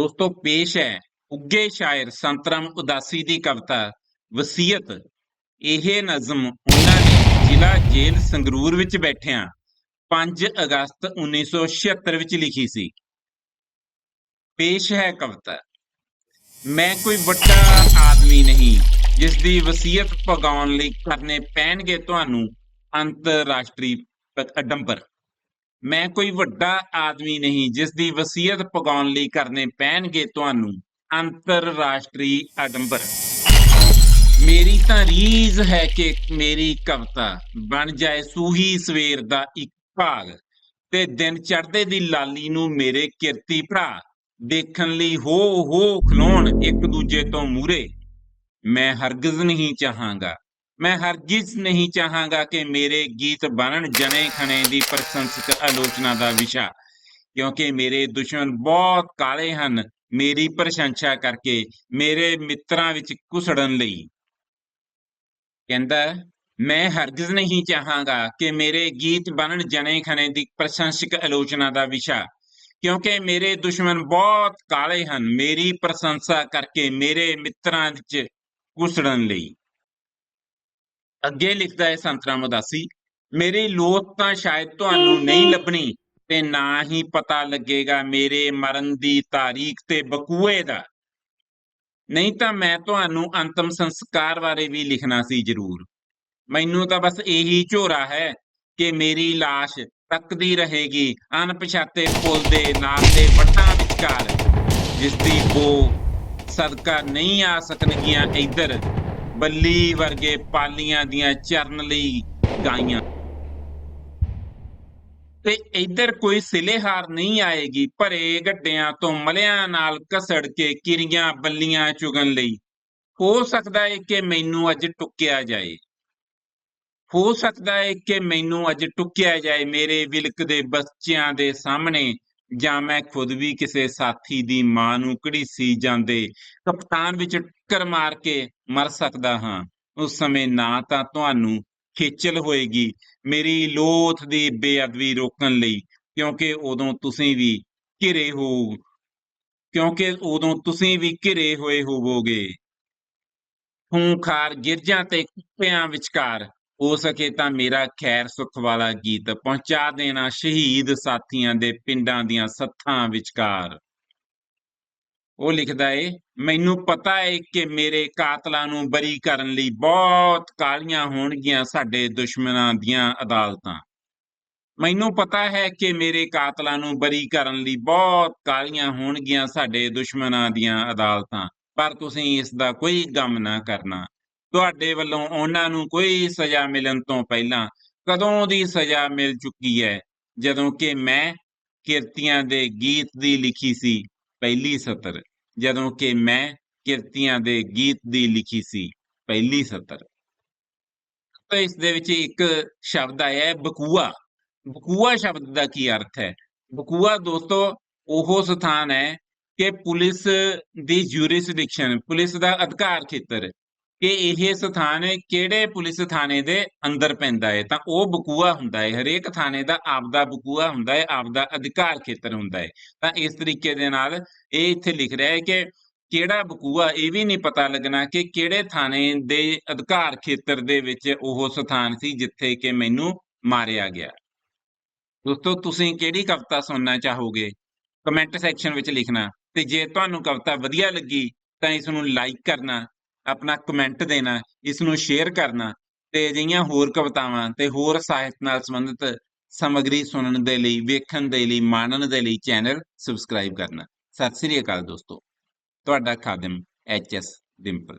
ਦੋਸਤੋ, ਪੇਸ਼ ਹੈ ਉੱਗੇ ਸ਼ਾਇਰ ਸੰਤਰਾਮ ਉਦਾਸੀ ਦੀ ਕਵਿਤਾ, ਵਸੀਅਤ। ਇਹ ਨਜ਼ਮ ਉਹਨਾਂ ਨੇ ਜ਼ਿਲ੍ਹਾ ਜੇਲ੍ਹ ਸੰਗਰੂਰ ਵਿੱਚ ਬੈਠਿਆਂ 5 ਅਗਸਤ 1976 ਵਿੱਚ ਲਿਖੀ ਸੀ। ਪੇਸ਼ ਹੈ ਕਵਿਤਾ, ਮੈਂ ਕੋਈ ਵੱਡਾ ਆਦਮੀ ਨਹੀਂ ਜਿਸ ਦੀ ਵਸੀਅਤ ਪਗਾਉਣ ਲਈ ਕਰਨੇ ਪੈਣਗੇ ਤੁਹਾਨੂੰ ਅੰਤਰਰਾਸ਼ਟਰੀ ਅਡੰਬਰ। ਮੈਂ ਕੋਈ ਵੱਡਾ ਆਦਮੀ ਨਹੀਂ ਜਿਸ ਦੀ ਵਸੀਅਤ ਪਗਾਉਣ ਲਈ ਕਰਨੇ ਪੈਣਗੇ ਤੁਹਾਨੂੰ। ਅੰਤਰਰਾਸ਼ਟਰੀ ਅਡੰਬਰ। ਮੇਰੀ ਤਾਂ ਰੀਜ਼ ਹੈ ਕਿ ਮੇਰੀ ਕਵਿਤਾ ਬਣ ਜਾਏ ਸੂਹੀ ਸਵੇਰ ਦਾ ਇੱਕ ਭਾਗ ਤੇ ਦਿਨ ਚੜ੍ਹਦੇ ਦੀ ਲਾਲੀ ਨੂੰ ਮੇਰੇ ਕਿਰਤੀ ਭਰਾ ਦੇਖਣ ਲਈ ਹੋ ਹੋ ਖਲੋਣ ਇੱਕ ਦੂਜੇ ਤੋਂ ਮੂਰੇ। ਮੈਂ ਹਰਗਜ਼ ਨਹੀਂ ਚਾਹਾਂਗਾ। ਮੈਂ ਹਰਗਿਜ਼ ਨਹੀਂ ਚਾਹਾਂਗਾ ਕਿ ਮੇਰੇ ਗੀਤ ਬਣਨ, ਜਣੇ ਖਣੇ ਦੀ ਪ੍ਰਸ਼ੰਸਕ ਆਲੋਚਨਾ ਦਾ ਵਿਸ਼ਾ। ਕਿਉਂਕਿ ਮੇਰੇ ਦੁਸ਼ਮਣ ਬਹੁਤ ਕਾਲੇ ਹਨ, ਮੇਰੀ ਪ੍ਰਸ਼ੰਸਾ ਕਰਕੇ ਮੇਰੇ ਮਿੱਤਰਾਂ ਵਿੱਚ ਕੁਸੜਨ ਲਈ। ਕਹਿੰਦਾ, ਮੈਂ ਹਰਗਿਜ਼ ਨਹੀਂ ਚਾਹਾਂਗਾ ਕਿ ਮੇਰੇ ਗੀਤ ਬਣਨ, ਜਣੇ ਖਣੇ ਦੀ ਪ੍ਰਸ਼ੰਸਕ ਆਲੋਚਨਾ ਦਾ ਵਿਸ਼ਾ। ਕਿਉਂਕਿ ਮੇਰੇ ਦੁਸ਼ਮਣ ਬਹੁਤ ਕਾਲੇ ਹਨ, ਮੇਰੀ ਪ੍ਰਸ਼ੰਸਾ ਕਰਕੇ ਮੇਰੇ ਮਿੱਤਰਾਂ ਵਿੱਚ ਕੁਸੜਨ ਲਈ। ਅੱਗੇ ਲਿਖਦਾ ਹੈ ਸੰਤਰਾਮ ਉਦਾਸੀ ਮੇਰੀ ਲੋਥ ਤਾਂ ਸ਼ਾਇਦ ਤੁਹਾਨੂੰ ਨਹੀਂ ਲੱਭਣੀ ਤੇ ਨਾ ਹੀ ਪਤਾ ਲੱਗੇਗਾ ਮੇਰੇ ਮਰਨ ਦੀ ਤਾਰੀਖ ਤੇ ਬਕੂਏ ਦਾ। ਨਹੀਂ ਤਾਂ ਮੈਂ ਤੁਹਾਨੂੰ ਅੰਤਮ ਸੰਸਕਾਰ ਬਾਰੇ ਵੀ ਲਿਖਣਾ ਸੀ ਜ਼ਰੂਰ। ਮੈਨੂੰ ਤਾਂ ਬਸ ਇਹੀ ਝੋਰਾ ਹੈ ਕਿ ਮੇਰੀ লাশ ਤੱਕਦੀ ਰਹੇਗੀ ਅਣਪਛਾਤੇ ਪੁੱਲ ਦੇ ਨਾਲ ਦੇ ਵੱਟਾਂ ਵਿਚਕਾਰ ਜਿਸ ਦੀ ਬੋ ਸਦਕਾ ਨਹੀਂ ਆ ਸਕਣਗੀਆਂ ਇੱਧਰ। ਬੱਲੀ ਵਰਗੇ ਪਾਲੀਆਂ ਦੀਆਂ ਚਰਨ ਲਈ ਗਾਈਆਂ। ਤੇ ਇੱਧਰ ਕੋਈ ਸਿਲੇਹਾਰ ਨਹੀਂ ਆਏਗੀ, ਭਰੇ ਗੱਡਿਆਂ ਤੋਂ ਮਲਿਆਂ ਨਾਲ ਕਸੜ ਕੇ ਕਿਰੀਆਂ ਬੱਲੀਆਂ ਚੁਗਣ ਲਈ। ਹੋ ਸਕਦਾ ਹੈ ਕਿ ਮੈਨੂੰ ਅੱਜ ਟੁੱਕਿਆ ਜਾਏ। ਹੋ ਸਕਦਾ ਹੈ ਕਿ ਮੈਨੂੰ ਅੱਜ ਟੁੱਕਿਆ ਜਾਏ ਮੇਰੇ ਵਿਲਕ ਦੇ ਬੱਚਿਆਂ ਦੇ ਸਾਹਮਣੇ। ਜਾਂ ਮੈਂ ਖੁਦ ਵੀ ਕਿਸੇ ਸਾਥੀ ਦੀ ਮਾਂ ਨੂੰ ਘੜੀਸੀ ਜਾਂਦੇ ਕਪਤਾਨ ਵਿੱਚ ਟੱਕਰ ਮਾਰ ਕੇ ਮਰ ਸਕਦਾ ਹਾਂ। ਉਸ ਸਮੇਂ ਨਾ ਤਾਂ ਤੁਹਾਨੂੰ ਖੇਚਲ ਹੋਏਗੀ। ਮੇਰੀ ਲੋਥ ਦੀ ਬੇਅਦਬੀ ਰੋਕਣ ਲਈ, ਕਿਉਂਕਿ ਉਦੋਂ ਤੁਸੀਂ ਵੀ ਘਿਰੇ ਹੋ, ਕਿਉਂਕਿ ਉਦੋਂ ਤੁਸੀਂ ਵੀ ਘਿਰੇ ਹੋਏ ਹੋਵੋਗੇ। ਖੂੰਖਾਰ ਗਿਰਜਾਂ ਤੇ ਕੁੱਪਿਆਂ ਵਿਚਕਾਰ ਹੋ ਸਕੇ ਤਾਂ ਮੇਰਾ ਖੈਰ ਸੁਖ ਵਾਲਾ ਗੀਤ ਪਹੁੰਚਾ ਦੇਣਾ ਸ਼ਹੀਦ ਸਾਥੀਆਂ ਦੇ ਪਿੰਡਾਂ ਦੀਆਂ ਸੱਥਾਂ ਵਿਚਕਾਰ। ਉਹ ਲਿਖਦਾ ਏ, ਮੈਨੂੰ ਪਤਾ ਏ ਕਿ ਮੇਰੇ ਕਾਤਲਾਂ ਨੂੰ ਬਰੀ ਕਰਨ ਲਈ ਬਹੁਤ ਕਾਲੀਆਂ ਹੋਣਗੀਆਂ ਸਾਡੇ ਦੁਸ਼ਮਣਾਂ ਦੀਆਂ ਅਦਾਲਤਾਂ। ਮੈਨੂੰ ਪਤਾ ਹੈ ਕਿ ਮੇਰੇ ਕਾਤਲਾਂ ਨੂੰ ਬਰੀ ਕਰਨ ਲਈ ਬਹੁਤ ਕਾਲੀਆਂ ਹੋਣਗੀਆਂ ਸਾਡੇ ਦੁਸ਼ਮਣਾਂ ਦੀਆਂ ਅਦਾਲਤਾਂ, ਪਰ ਤੁਸੀਂ ਇਸ ਦਾ ਕੋਈ ਗਮ ਨਾ ਕਰਨਾ। ਤੁਹਾਡੇ ਵੱਲੋਂ ਉਹਨਾਂ ਨੂੰ ਕੋਈ ਸਜ਼ਾ ਮਿਲਣ ਤੋਂ ਪਹਿਲਾਂ ਕਦੋਂ ਦੀ ਸਜ਼ਾ ਮਿਲ ਚੁੱਕੀ ਹੈ? ਜਦੋਂ ਕਿ ਮੈਂ ਕਿਰਤੀਆਂ ਦੇ ਗੀਤ ਦੀ ਲਿਖੀ ਸੀ ਪਹਿਲੀ ਸਤਰ। ਜਦੋਂ ਕਿ ਮੈਂ ਕਿਰਤੀਆਂ ਦੇ ਗੀਤ ਦੀ ਲਿਖੀ ਸੀ ਪਹਿਲੀ ਸਤਰ। ਤਾਂ ਇਸ ਦੇ ਵਿੱਚ ਇੱਕ ਸ਼ਬਦ ਆਇਆ ਹੈ ਬਕੂਆ। ਬਕੂਆ ਸ਼ਬਦ ਦਾ ਕੀ ਅਰਥ ਹੈ? ਬਕੂਆ ਦੋਸਤੋ, ਉਹ ਸਥਾਨ ਹੈ ਕਿ ਪੁਲਿਸ ਦੀ ਜੂਰਿਸਡਿਕਸ਼ਨ, ਪੁਲਿਸ ਦਾ ਅਧਿਕਾਰ ਖੇਤਰ ਕਿ ਇਹ ਸਥਾਨ ਕਿਹੜੇ ਪੁਲਿਸ ਥਾਣੇ ਦੇ ਅੰਦਰ ਪੈਂਦਾ ਹੈ? ਤਾਂ ਉਹ ਬਕੂਆ ਹੁੰਦਾ ਹੈ, ਹਰੇਕ ਥਾਣੇ ਦਾ ਆਪਦਾ ਬਕੂਆ ਹੁੰਦਾ ਹੈ, ਆਪਦਾ ਅਧਿਕਾਰ ਖੇਤਰ ਹੁੰਦਾ ਹੈ। ਤਾਂ ਇਸ ਤਰੀਕੇ ਦੇ ਨਾਲ ਇਹ ਇੱਥੇ ਲਿਖ ਰਿਹਾ ਹੈ ਕਿ ਕਿਹੜਾ ਬਕੂਆ, ਇਹ ਵੀ ਨਹੀਂ ਪਤਾ ਲੱਗਣਾ ਕਿ ਕਿਹੜੇ ਥਾਣੇ ਦੇ ਅਧਿਕਾਰ ਖੇਤਰ ਦੇ ਵਿੱਚ ਉਹ ਸਥਾਨ ਸੀ ਜਿੱਥੇ ਕਿ ਮੈਨੂੰ ਮਾਰਿਆ ਗਿਆ। ਦੋਸਤੋ, ਤੁਸੀਂ ਕਿਹੜੀ ਕਵਿਤਾ ਸੁਣਨਾ ਚਾਹੋਗੇ? ਕਮੈਂਟ ਸੈਕਸ਼ਨ ਵਿੱਚ ਲਿਖਣਾ। ਤੇ ਜੇ ਤੁਹਾਨੂੰ ਕਵਿਤਾ ਵਧੀਆ ਲੱਗੀ, ਤਾਂ ਇਸ ਨੂੰ ਲਾਈਕ ਕਰਨਾ ਆਪਣਾ ਕਮੈਂਟ ਦੇਣਾ ਇਸ ਨੂੰ ਸ਼ੇਅਰ ਕਰਨਾ ਤੇ ਅਜਿਹੀਆਂ ਹੋਰ ਕਵਿਤਾਵਾਂ ਤੇ ਹੋਰ ਸਾਹਿਤ ਨਾਲ ਸੰਬੰਧਿਤ ਸਮੱਗਰੀ ਸੁਣਨ ਦੇ ਲਈ, ਵੇਖਣ ਦੇ ਲਈ, ਮਾਣਨ ਦੇ ਲਈ ਚੈਨਲ ਸਬਸਕ੍ਰਾਈਬ ਕਰਨਾ। ਸਤਿ ਸ੍ਰੀ ਅਕਾਲ ਦੋਸਤੋ। ਤੁਹਾਡਾ ਖਾਦਮ ਐਚ ਐਸ ਡਿੰਪਲ